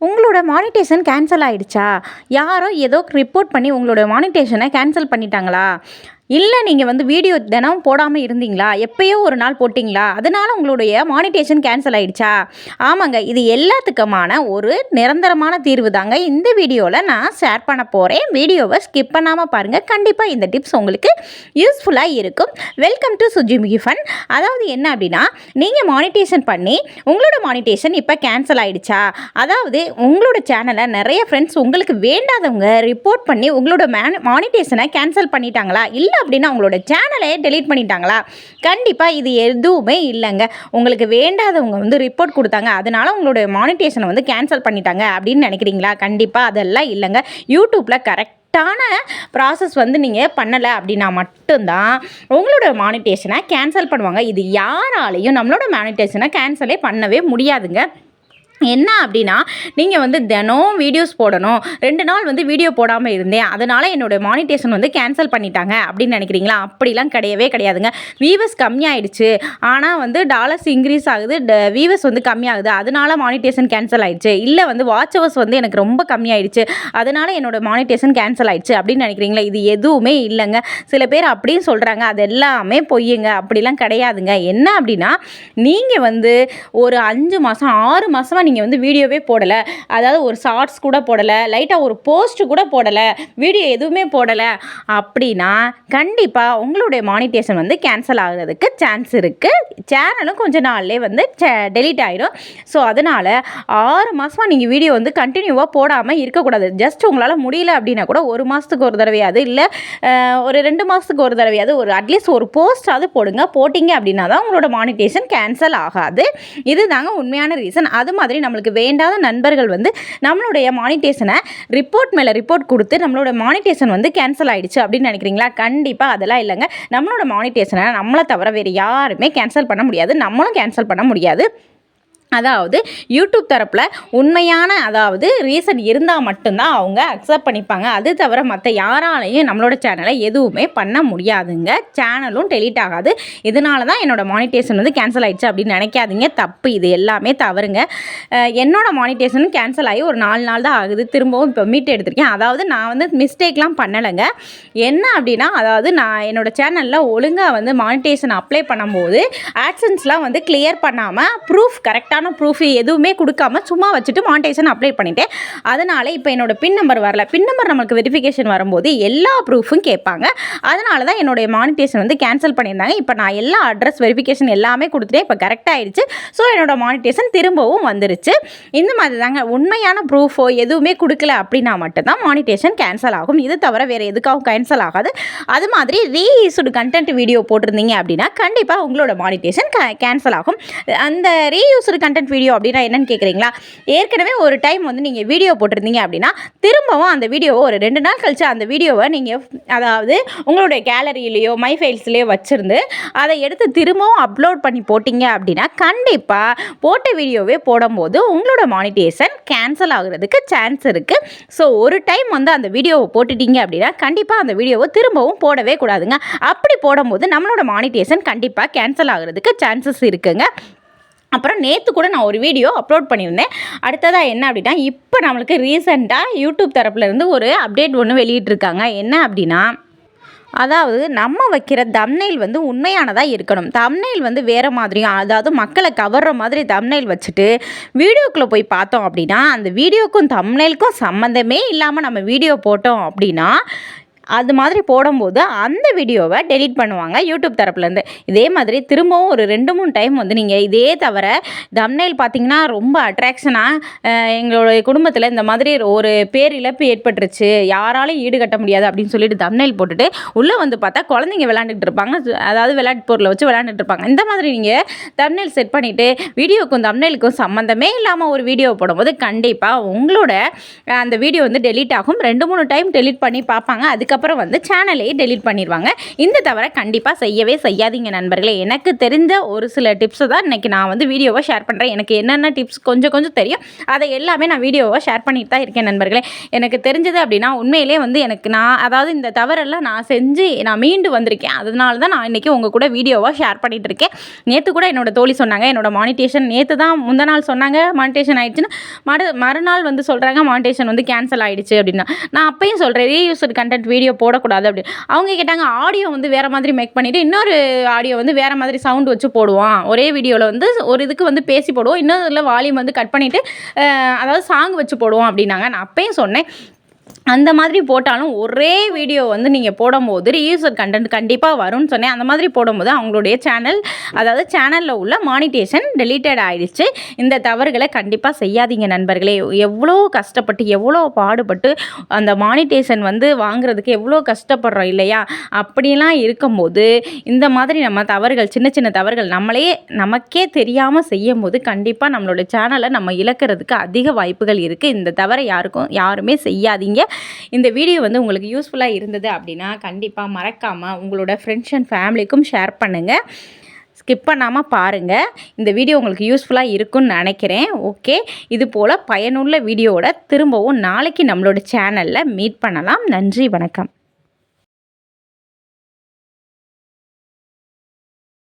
உங்களோட monetization cancel ஆகிடுச்சா யாரோ ஏதோ ரிப்போர்ட் பண்ணி உங்களோட மானிட்டேஷனை கேன்சல் பண்ணிட்டாங்களா? இல்லை நீங்கள் வந்து வீடியோ தினம் போடாமல் இருந்தீங்களா? எப்பயோ ஒரு நாள் போட்டிங்களா? அதனால உங்களுடைய மானிட்டேஷன் கேன்சல் ஆகிடுச்சா ஆமாங்க இது எல்லாத்துக்குமான ஒரு நிரந்தரமான தீர்வு தாங்க இந்த வீடியோவில் நான் ஷேர் பண்ண போகிறேன் வீடியோவை ஸ்கிப் பண்ணாமல் பாருங்கள் கண்டிப்பாக இந்த டிப்ஸ் உங்களுக்கு யூஸ்ஃபுல்லாக இருக்கும். வெல்கம் டு சுஜிமுகி ஃபன் அதாவது என்ன அப்படின்னா நீங்கள் மானிட்டேஷன் பண்ணி உங்களோட மானிட்டேஷன் இப்போ கேன்சல் ஆகிடுச்சா அதாவது உங்களோட சேனலை நிறைய ஃப்ரெண்ட்ஸ் உங்களுக்கு வேண்டாதவங்க ரிப்போர்ட் பண்ணி உங்களோட மேன் மானிட்டேஷனை கேன்சல் பண்ணிட்டாங்களா? இல்லை அப்படின்னா உங்களோட சேனலை டெலீட் பண்ணிட்டாங்களா? கண்டிப்பாக இது எதுவுமே இல்லைங்க. உங்களுக்கு வேண்டாதவங்க வந்து ரிப்போர்ட் கொடுத்தாங்க. அதனால உங்களோட மானிட்டேஷனை வந்து கேன்சல் பண்ணிட்டாங்க அப்படின்னு நினைக்கிறீங்களா? கண்டிப்பாக அதெல்லாம் இல்லைங்க. யூடியூப்பில் கரெக்ட் கரெக்டான ப்ராசஸ் வந்து நீங்கள் பண்ணலை அப்படின்னா மட்டும்தான் உங்களோட மானிட்டேஷனை கேன்சல் பண்ணுவாங்க. இது யாராலையும் நம்மளோட மானிட்டேஷனை கேன்சலே பண்ணவே முடியாதுங்க. என்ன அப்படின்னா நீங்கள் வந்து தினம் வீடியோஸ் போடணும். ரெண்டு நாள் வந்து வீடியோ போடாமல் இருந்தேன். அதனால் என்னோடய மானிட்டேஷன் வந்து கேன்சல் பண்ணிட்டாங்க அப்படின்னு நினைக்கிறீங்களா? அப்படிலாம் கிடையவே கிடையாதுங்க. வீவர்ஸ் கம்மியாயிடுச்சு. ஆனால் வந்து டாலர்ஸ் இன்க்ரீஸ் ஆகுது. வீவர்ஸ் வந்து கம்மியாகுது. அதனால மானிட்டேஷன் கேன்சல் ஆயிடுச்சு. இல்லை வந்து வாட்ச் ஹவர்ஸ் வந்து எனக்கு ரொம்ப கம்மியாயிடுச்சு. அதனால் என்னோடய மானிட்டேஷன் கேன்சல் ஆயிடுச்சு அப்படின்னு நினைக்கிறீங்களா? இது எதுவுமே இல்லைங்க. சில பேர் அப்படின்னு சொல்கிறாங்க அது எல்லாமே பொய்யுங்க. அப்படிலாம் கிடையாதுங்க. என்ன அப்படின்னா நீங்கள் வந்து ஒரு அஞ்சு மாதம் ஆறு மாதமாக நீங்கள் வந்து வீடியோவே போடலை. அதாவது ஒரு ஷார்ட்ஸ் கூட போடலை. லைட்டாக ஒரு போஸ்ட் கூட போடலை. வீடியோ எதுவுமே போடலை. அப்படின்னா கண்டிப்பாக உங்களுடைய மானிட்டேஷன் வந்து கேன்சல் ஆகுறதுக்கு சான்ஸ் இருக்குது சேனலும் கொஞ்ச நாள்லேயே வந்து டெலீட் ஆகிடும் ஸோ அதனால் ஆறு மாதமாக நீங்கள் வீடியோ வந்து கண்டினியூவாக போடாமல் இருக்கக்கூடாது. ஜஸ்ட் உங்களால் முடியல அப்படின்னா கூட ஒரு மாதத்துக்கு ஒரு தடவையாவது இல்லை ஒரு ரெண்டு மாதத்துக்கு ஒரு தடவையாவது ஒரு அட்லீஸ்ட் ஒரு போஸ்டாவது போடுங்க. போட்டிங்க அப்படின்னா தான் உங்களோட மானிட்டேஷன் கேன்சல் ஆகாது. இது தாங்க உண்மையான ரீசன் அது மாதிரி நம்மளுக்கு வேண்டாத நண்பர்கள் வந்து நம்மளுடைய மானிட்டேஷனை ரிப்போர்ட் மேலே ரிப்போர்ட் கொடுத்து நம்மளோட மானிட்டேஷன் வந்து கேன்சல் ஆகிடுச்சு அப்படின்னு நினைக்கிறீங்களா? கண்டிப்பாக அதெல்லாம் இல்லைங்க. நம்மளோட மானிட்டேஷனை நம்மளை தவிர வேறு யாருமே கேன்சல் பண்ண முடியாது. நம்மளும் கேன்சல் பண்ண முடியாது. அதாவது யூடியூப் தரப்பில் உண்மையான அதாவது ரீசன் இருந்தால் மட்டும்தான் அவங்க அக்செப்ட் பண்ணிப்பாங்க. அது தவிர மற்ற யாராலையும் நம்மளோட சேனலை எதுவுமே பண்ண முடியாதுங்க. சேனலும் டெலீட் ஆகாது. இதனால தான் என்னோடய மானிட்டேஷன் வந்து கேன்சல் ஆகிடுச்சு அப்படின்னு நினைக்காதீங்க. தப்பு. இது எல்லாமே தவறுங்க. என்னோடய மானிட்டேஷனும் கேன்சல் ஆகி ஒரு நாலு நாள் தான் ஆகுது. திரும்பவும் இப்போ மீட் எடுத்திருக்கேன். அதாவது நான் வந்து மிஸ்டேக்லாம் பண்ணலைங்க. என்ன அப்படின்னா அதாவது நான் என்னோடய சேனலில் ஒழுங்காக வந்து மானிட்டேஷன் அப்ளை பண்ணும்போது ஆட்சன்ஸ்லாம் வந்து கிளியர் பண்ணாமல் ப்ரூஃப் கரெக்டாக கரெக்டான ப்ரூஃப் எதுவுமே கொடுக்காம சும்மா வச்சுட்டு மானிட்டேஷன் அப்ளை பண்ணிட்டேன். அதனால் இப்போ என்னோட பின் நம்பர் வரல. பின் நம்பர் நமக்கு வெரிஃபிகேஷன் வரும்போது எல்லா ப்ரூஃபும் கேட்பாங்க. அதனால தான் என்னுடைய மானிட்டேஷன் வந்து கேன்சல் பண்ணியிருந்தாங்க. இப்போ நான் எல்லா அட்ரஸ் வெரிஃபிகேஷன் எல்லாமே கொடுத்துட்டேன். இப்போ கரெக்டாக ஆயிடுச்சு. ஸோ என்னோட மானிட்டேஷன் திரும்பவும் வந்துருச்சு. இந்த மாதிரி தாங்க. உண்மையான ப்ரூஃபோ எதுவுமே கொடுக்கல அப்படின்னா மட்டும்தான் மானிட்டேஷன் கேன்சல் ஆகும். இது தவிர வேறு எதுக்காகவும் கேன்சல் ஆகாது. அது மாதிரி ரீயூஸ்டு கண்டென்ட் வீடியோ போட்டிருந்தீங்க அப்படின்னா கண்டிப்பாக உங்களோட மானிட்டேஷன் கேன்சல் ஆகும். அந்த ரீயூஸ்டு கண்டென்ட் வீடியோ அப்படின்னா என்னன்னு கேட்குறீங்களா ஏற்கனவே ஒரு டைம் வந்து நீங்கள் வீடியோ போட்டிருந்தீங்க அப்படின்னா திரும்பவும் அந்த வீடியோவை ஒரு ரெண்டு நாள் கழிச்சு அந்த வீடியோவை நீங்கள் அதாவது உங்களுடைய கேலரியிலேயோ மை ஃபைல்ஸ்லேயோ வச்சுருந்து அதை எடுத்து திரும்பவும் அப்லோட் பண்ணி போட்டிங்க அப்படின்னா கண்டிப்பாக போட்ட வீடியோவே போடும்போது உங்களோட மானிட்டேஷன் கேன்சல் ஆகுறதுக்கு சான்ஸ் இருக்குது ஸோ ஒரு டைம் வந்து அந்த வீடியோவை போட்டுட்டீங்க அப்படின்னா கண்டிப்பாக அந்த வீடியோவை திரும்பவும் போடவே கூடாதுங்க. அப்படி போடும்போது நம்மளோட மானிட்டேஷன் கண்டிப்பாக கேன்சல் ஆகுறதுக்கு சான்சஸ் இருக்குங்க. அப்புறம் நேற்று கூட நான் ஒரு வீடியோ அப்லோட் பண்ணியிருந்தேன். அடுத்ததாக என்ன அப்படின்னா இப்போ நம்மளுக்கு ரீசெண்டாக யூடியூப் தரப்புலேருந்து ஒரு அப்டேட் ஒன்று வெளியிட்ருக்காங்க என்ன அப்படின்னா அதாவது நம்ம வைக்கிற தம்னைல் வந்து உண்மையானதாக இருக்கணும். தம்னைல் வந்து வேறு மாதிரியும் அதாவது மக்களை கவர்ற மாதிரி தம்னைல் வச்சுட்டு வீடியோக்குள்ளே போய் பார்த்தோம் அப்படின்னா அந்த வீடியோக்கும் தம்னைலுக்கும் சம்மந்தமே இல்லாமல் நம்ம வீடியோ போட்டோம் அப்படின்னா அது மாதிரி போடும்போது அந்த வீடியோவை டெலிட் பண்ணுவாங்க யூடியூப் தரப்புலேருந்து. இதே மாதிரி திரும்பவும் ஒரு ரெண்டு மூணு டைம் வந்து நீங்கள் இதே தவிர தம்னைல் பார்த்தீங்கன்னா ரொம்ப அட்ராக்ஷனாக எங்களுடைய குடும்பத்தில் இந்த மாதிரி ஒரு பேரிழப்பு ஏற்பட்டுருச்சு யாராலையும் ஈடுகட்ட முடியாது அப்படின்னு சொல்லிட்டு தம்னைல் போட்டுட்டு உள்ளே வந்து பார்த்தா குழந்தைங்க விளாண்டுட்டு இருப்பாங்க. அதாவது விளையாட்டு பொருளை வச்சு விளாண்டுட்டு இருப்பாங்க. இந்த மாதிரி நீங்கள் தம்னைல் செட் பண்ணிவிட்டு வீடியோக்கும் தம்னைலுக்கும் சம்மந்தமே இல்லாமல் ஒரு வீடியோ போடும்போது கண்டிப்பாக உங்களோட அந்த வீடியோ வந்து டெலீட் ஆகும். ரெண்டு மூணு டைம் டெலிட் பண்ணி பார்ப்பாங்க. அதுக்கப்புறம் அதுக்கப்புறம் வந்து சேனலையே டெலீட் பண்ணிடுவாங்க இந்த தவிர கண்டிப்பாக செய்யவே செய்யாதீங்க நண்பர்களே. எனக்கு தெரிந்த ஒரு சில டிப்ஸை தான் இன்றைக்கி நான் வந்து வீடியோவாக ஷேர் பண்ணுறேன் எனக்கு என்னென்ன டிப்ஸ் கொஞ்சம் கொஞ்சம் தெரியும். அதை எல்லாமே நான் வீடியோவாக ஷேர் பண்ணிட்டு தான் இருக்கேன் நண்பர்களே. எனக்கு தெரிஞ்சது அப்படின்னா உண்மையிலே வந்து எனக்கு நான் அதாவது இந்த தவறெல்லாம் நான் செஞ்சு நான் மீண்டு வந்திருக்கேன். அதனால தான் நான் இன்றைக்கி உங்கள் கூட வீடியோவாக ஷேர் பண்ணிகிட்டு இருக்கேன். நேற்று கூட என்னோட தோழி சொன்னாங்க என்னோட மானிட்டேஷன் நேற்று தான் முந்த நாள் சொன்னாங்க மானிட்டேஷன் ஆயிடுச்சுன்னு. மறு மறுநாள் வந்து சொல்கிறாங்க மானிட்டேஷன் வந்து கேன்சல் ஆகிடுச்சு அப்படின்னா. நான் அப்பயும் சொல்கிறேன் ரீயூஸ்டு கண்டென்ட் வீடியோ போடக்கூடாது அப்படின்னு அவங்க கேட்டாங்க ஆடியோ வந்து வேறு மாதிரி மேக் பண்ணிவிட்டு இன்னொரு ஆடியோ வந்து வேறு மாதிரி சவுண்ட் வச்சு போடுவோம் ஒரே வீடியோவில் வந்து ஒரு இதுக்கு வந்து பேசி போடுவோம். இன்னொரு வால்யூம் வந்து கட் பண்ணிவிட்டு அதாவது சாங் வச்சு போடுவோம் அப்படின்னாங்க. நான் அப்பயும் சொன்னேன் அந்த மாதிரி போட்டாலும் ஒரே வீடியோ வந்து நீங்கள் போடும்போது ரீயூசர் கண்டென்ட் கண்டிப்பாக வரும்னு சொன்னேன். அந்த மாதிரி போடும்போது அவங்களுடைய சேனல் அதாவது சேனலில் உள்ள மானிட்டேஷன் டெலீட்டட் ஆகிடுச்சு இந்த தவறுகளை கண்டிப்பாக செய்யாதீங்க நண்பர்களே. எவ்வளோ கஷ்டப்பட்டு எவ்வளோ பாடுபட்டு அந்த மானிட்டேஷன் வந்து வாங்குறதுக்கு எவ்வளோ கஷ்டப்படுறோம் இல்லையா? அப்படிலாம் இருக்கும்போது இந்த மாதிரி நம்ம தவறுகள் சின்ன சின்ன தவறுகள் நம்மளே நமக்கே தெரியாமல் செய்யும் போது கண்டிப்பாக நம்மளோட சேனலை நம்ம இழக்கிறதுக்கு அதிக வாய்ப்புகள் இருக்குது இந்த தவறை யாருக்கும் யாருமே செய்யாதீங்க. இந்த வீடியோ வந்து உங்களுக்கு யூஸ்ஃபுல்லாக இருந்தது அப்படின்னா கண்டிப்பாக மறக்காமல் உங்களோட ஃப்ரெண்ட்ஸ் அண்ட் ஃபேமிலிக்கும் ஷேர் பண்ணுங்கள் ஸ்கிப் பண்ணாமல் பாருங்கள் இந்த வீடியோ உங்களுக்கு யூஸ்ஃபுல்லாக இருக்கும்னு நினைக்கிறேன். ஓகே இது போல் பயனுள்ள வீடியோவோட திரும்பவும் நாளைக்கு நம்மளோட சேனலில் மீட் பண்ணலாம். நன்றி வணக்கம்.